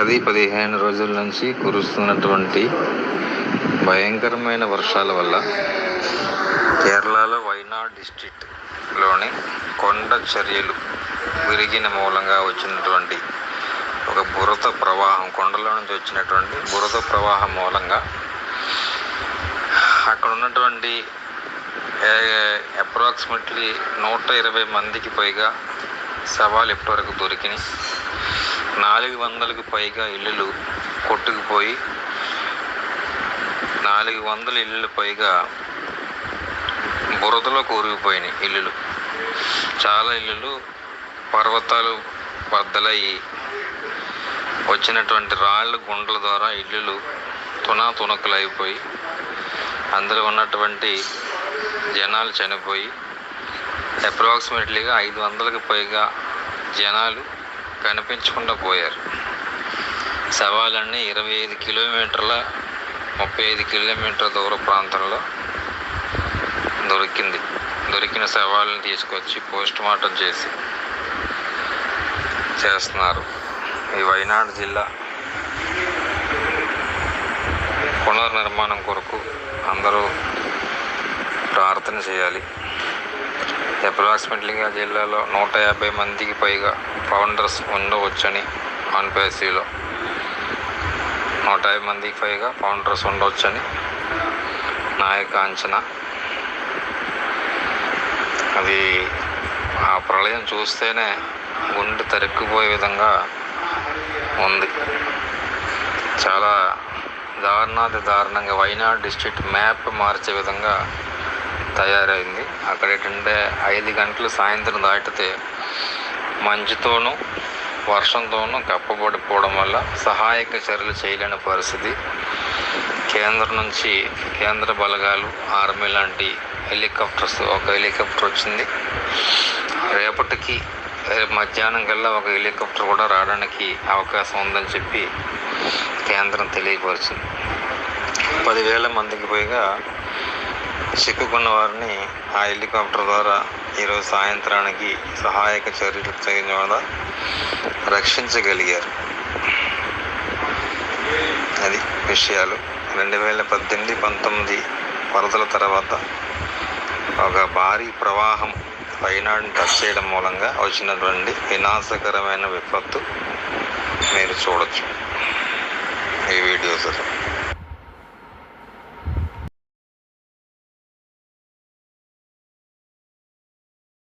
పది పదిహేను రోజుల నుంచి కురుస్తున్నటువంటి భయంకరమైన వర్షాల వల్ల కేరళలో వైనాడ్ డిస్ట్రిక్ట్లోని కొండ చర్యలు విరిగిన మూలంగా వచ్చినటువంటి ఒక బురద ప్రవాహం కొండలో నుంచి వచ్చినటువంటి బురద ప్రవాహం మూలంగా అక్కడ ఉన్నటువంటి అప్రాక్సిమేట్లీ నూట ఇరవై మందికి పైగా శవాలు ఇప్పటివరకు దొరికినాయి. నాలుగు వందలకు పైగా ఇల్లులు కొట్టుకుపోయి నాలుగు వందల ఇల్లులు పైగా బురదలో కూరుకుపోయినాయి ఇల్లులు. చాలా ఇల్లులు పర్వతాలు బద్దలయ్యి వచ్చినటువంటి రాళ్ళు గుండల ద్వారా ఇల్లులు తునా తునకలు అయిపోయి అందులో ఉన్నటువంటి జనాలు చనిపోయి అప్రాక్సిమేట్లీగా ఐదు వందలకు పైగా జనాలు కనిపించకుండా పోయారు. శవాలన్నీ ఇరవై ఐదు కిలోమీటర్ల ముప్పై ఐదు కిలోమీటర్ల దూర ప్రాంతంలో దొరికింది. దొరికిన శవాలను తీసుకొచ్చి పోస్ట్ మార్టం చేసి చేస్తున్నారు. ఈ వైనాడు జిల్లా పునర్నిర్మాణం కొరకు అందరూ ప్రార్థన చేయాలి. అప్రాక్సిమేట్లీగా జిల్లాలో నూట యాభై మందికి పైగా ఫౌండర్స్ ఉండవచ్చని ఆన్పేసీలో నూట యాభై మందికి పైగా ఫౌండర్స్ ఉండవచ్చని నా యొక్క అంచనా. అది ఆ ప్రళయం చూస్తేనే గుండె తరుక్కుపోయే విధంగా ఉంది. చాలా దారుణాది దారుణంగా వైనాడ్ డిస్ట్రిక్ట్ మ్యాప్ మార్చే విధంగా తయారైంది. అక్కడ ఏంటంటే ఐదు గంటలు సాయంత్రం దాటితే మంచుతోనూ వర్షంతోనూ కప్పబడిపోవడం వల్ల సహాయక చర్యలు చేయలేని పరిస్థితి. కేంద్రం నుంచి కేంద్ర బలగాలు ఆర్మీ లాంటి హెలికాప్టర్స్ ఒక హెలికాప్టర్ వచ్చింది. రేపటికి రేపు మధ్యాహ్నం కల్లా ఒక హెలికాప్టర్ కూడా రావడానికి అవకాశం ఉందని చెప్పి కేంద్రం తెలియపరిచింది. పదివేల మందికి పైగా చిక్కుకున్న వారిని ఆ హెలికాప్టర్ ద్వారా ఈరోజు సాయంత్రానికి సహాయక చర్యలు తగిన వల్ల రక్షించగలిగారు. అది విషయాలు. రెండు వేల పద్దెనిమిది పంతొమ్మిది వరదల తర్వాత ఒక భారీ ప్రవాహం వైనాడుని టచ్ చేయడం మూలంగా వచ్చినటువంటి వినాశకరమైన విపత్తు మీరు చూడొచ్చు. ఈ వీడియోస్